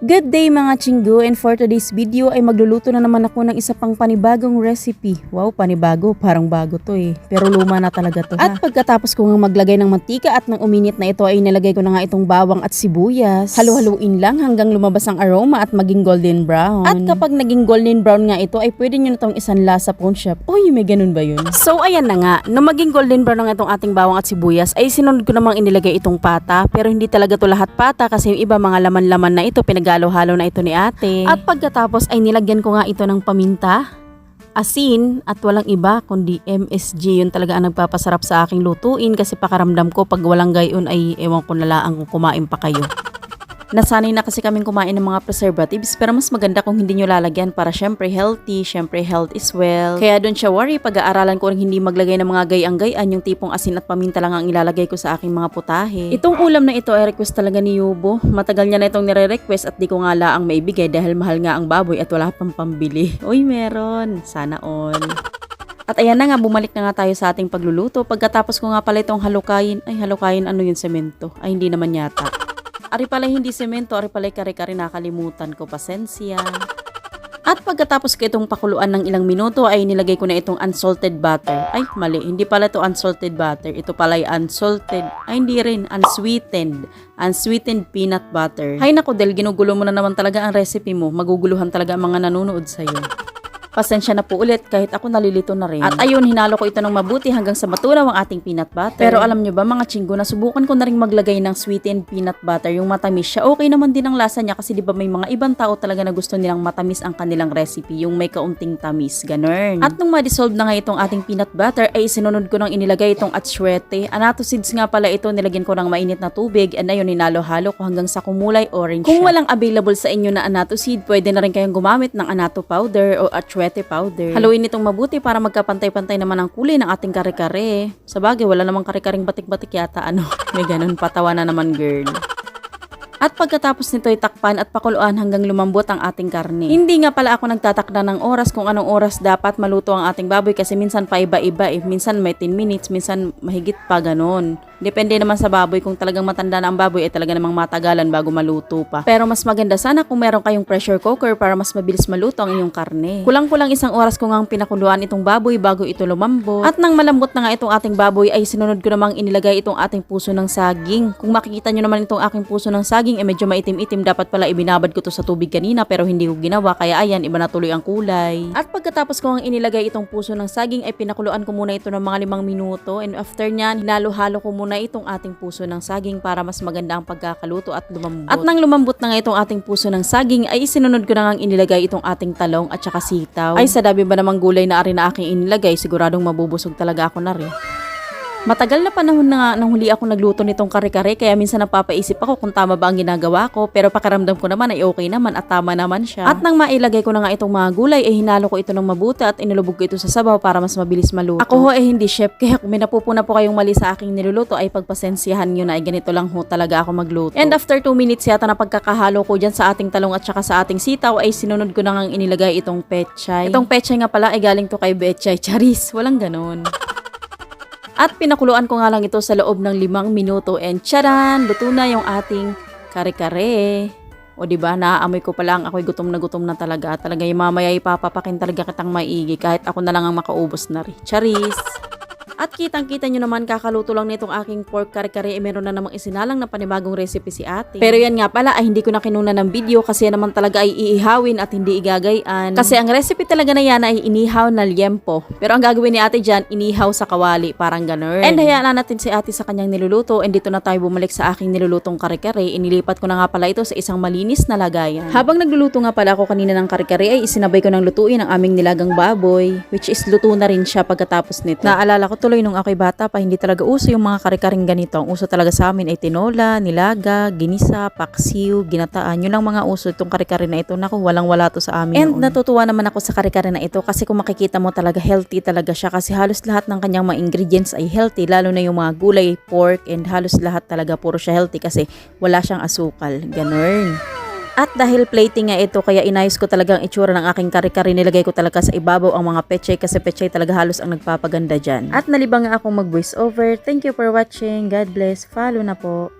Good day mga chinggo and for today's video ay magluluto na naman ako ng isa pang panibagong recipe. Wow, panibago, parang bago to eh. Pero luma na talaga to ha. At pagkatapos ko nga maglagay ng mantika at ng uminit na ito ay nilagay ko na nga itong bawang at sibuyas. Halu-haluin lang hanggang lumabas ang aroma at maging golden brown. At kapag naging golden brown nga ito ay pwede nyo na itong isanla sa pawn shop. Uy, may ganun ba yun? So ayan na nga, nung maging golden brown na nga itong ating bawang at sibuyas ay sinunod ko namang inilagay itong pata pero hindi talaga to lahat pata kasi yung iba mga laman-laman na ito pinagalo-halo na ito ni ate. At pagkatapos ay nilagyan ko nga ito ng paminta, asin at walang iba kundi MSG yun talaga ang nagpapasarap sa aking lutuin kasi pakaramdam ko pag walang gayon ay ewan ko na lang kung kumain pa kayo. Nasanay na kasi kaming kumain ng mga preservatives pero mas maganda kung hindi nyo lalagyan para syempre healthy, syempre health is well. Kaya doon siya worry pag-aaralan ko rin hindi maglagay ng mga gayang-gayan yung tipong asin at paminta lang ang ilalagay ko sa aking mga putahe. Itong ulam na ito ay request talaga ni Yubo. Matagal niya na itong nire-request at di ko nga laang maibigay dahil mahal nga ang baboy at wala pang pambili. Uy meron, sana all. At ayan na nga, bumalik na nga tayo sa ating pagluluto. Pagkatapos ko nga pala itong halukayin, ay halukayin ano yung semento? Ay hindi naman yata. Ari pala hindi semento, ari pala kare-kare nakalimutan ko, pasensya. At pagkatapos ko itong pakuluan ng ilang minuto ay nilagay ko na itong unsalted butter. Ay, mali. Hindi pala ito unsalted butter. Ito pala ay unsalted. Ay, hindi rin. Unsweetened. Unsweetened peanut butter. Hay nako, Del, ginugulo mo na naman talaga ang recipe mo. Maguguluhan talaga ang mga nanonood sa'yo. Pasensya na po ulit kahit ako nalilito na rin. At ayun, hinalo ko ito ng mabuti hanggang sa matunaw ang ating peanut butter. Pero alam nyo ba mga chinggo, nasubukan ko na rin maglagay ng sweetened peanut butter, yung matamis siya. Okay naman din ang lasa niya kasi di ba may mga ibang tao talaga na gusto nilang matamis ang kanilang recipe, yung may kaunting tamis, ganun. At nung ma-dissolve na nga itong ating peanut butter, ay sinunod ko nang inilagay itong atsuete. Anato seeds nga pala ito, nilagyan ko ng mainit na tubig, and ayun, ninalo-halo ko hanggang sa kumulay orange Kung walang available sa inyo na anato seed, pwede na rin kayong gumamit ng anato powder o atsuete powder. Haluin itong mabuti para magkapantay-pantay naman ang kulay ng ating kare-kare. Sa bagay, wala namang kare-karing batik-batik yata. Ano, may ganun patawa na naman girl. At pagkatapos nito ay takpan at pakuluan hanggang lumambot ang ating karne. Hindi nga pala ako nagtatakda ng oras kung anong oras dapat maluto ang ating baboy kasi minsan pa iba-iba eh. Minsan may 10 minutes, minsan mahigit pa ganun. Depende naman sa baboy kung talagang matanda na ang baboy ay talaga namang matagalan bago maluto pa. Pero mas maganda sana kung meron kayong pressure cooker para mas mabilis maluto ang inyong karne. Kulang-kulang isang oras ko ngang pinakuluan itong baboy bago ito lumambot. At nang malambot na nga itong ating baboy ay sinunod ko namang inilagay itong ating puso ng saging. Kung makikita nyo naman itong aking puso ng saging ay medyo maitim-itim dapat pala ibinabad ko to sa tubig kanina pero hindi ko ginawa kaya ayan iba na tuloy ang kulay. At pagkatapos ko ang inilagay itong puso ng saging ay pinakuluan ko muna ito ng mga limang minuto and after nyan hinalo-halo ko muna itong ating puso ng saging para mas maganda ang pagkakaluto at lumambot. At nang lumambot na nga itong ating puso ng saging ay isinunod ko na nga inilagay itong ating talong at saka sitaw. Ay sa dami ba namang gulay na ari na aking inilagay siguradong mabubusog talaga ako na rin. Matagal na panahon na nga nang huli ako nagluto nitong kare-kare kaya minsan napapaisip ako kung tama ba ang ginagawa ko pero pakaramdam ko naman ay okay naman at tama naman siya. At nang mailagay ko na nga itong mga gulay ay hinalo ko ito ng mabuti at inilubog ko ito sa sabaw para mas mabilis maluto. Ako ho eh hindi chef kaya kung may napupuna po kayong mali sa aking niluluto ay pagpasensyahan nyo na ay ganito lang ho talaga ako magluto. And after 2 minutes yata na pagkakahalo ko dyan sa ating talong at saka sa ating sitaw ay sinunod ko na nga inilagay itong pechay. Itong pechay nga pala ay galing to kay Betchay Charis. Walang ganon. At pinakuluan ko nga lang ito sa loob ng limang minuto and charan, luto na yung ating kare-kare. O di ba naaamoy ko pa lang ako'y gutom na gutom na talaga. Talaga yung mamaya ipapapakin talaga kitang maigi kahit ako na lang ang makaubos na rin. Charis! At kitang-kita nyo naman kakaluto lang nitong aking pork kare-kare eh, meron na namang isinalang na panibagong recipe si ate. Pero yan nga pala ay hindi ko na kinuna ng video kasi yan naman talaga ay iihawin at hindi igagayan. Kasi ang recipe talaga na yan ay inihaw na liempo. Pero ang gagawin ni ate dyan, inihaw sa kawali, parang ganun. And hayaan na natin si ate sa kanyang niluluto and dito na tayo bumalik sa aking nilulutong kare-kare. Inilipat ko na nga pala ito sa isang malinis na lagayan. Habang nagluluto nga pala ako kanina ng kare-kare ay isinabay ko ng lutuin ang aming nilagang baboy which is luto na rin siya pagkatapos nito. Naalala ko nung ako'y bata pa, hindi talaga uso yung mga kare-karing ganito. Ang uso talaga sa amin ay tinola, nilaga, ginisa, paksiw, ginataan. Yun lang mga uso itong kare-kare na ito. Naku, walang-wala to sa amin And noon. natutuwa naman ako sa kare-kare na ito kasi kung makikita mo talaga healthy talaga siya kasi halos lahat ng kanyang mga ingredients ay healthy lalo na yung mga gulay, pork and halos lahat talaga puro siya healthy kasi wala siyang asukal. Ganun. At dahil plating nga ito, kaya inayos ko talaga ang itsura ng aking kare-kare. Nilagay ko talaga sa ibabaw ang mga pechay kasi pechay talaga halos ang nagpapaganda dyan. At nalibang nga akong mag voice over. Thank you for watching. God bless. Follow na po.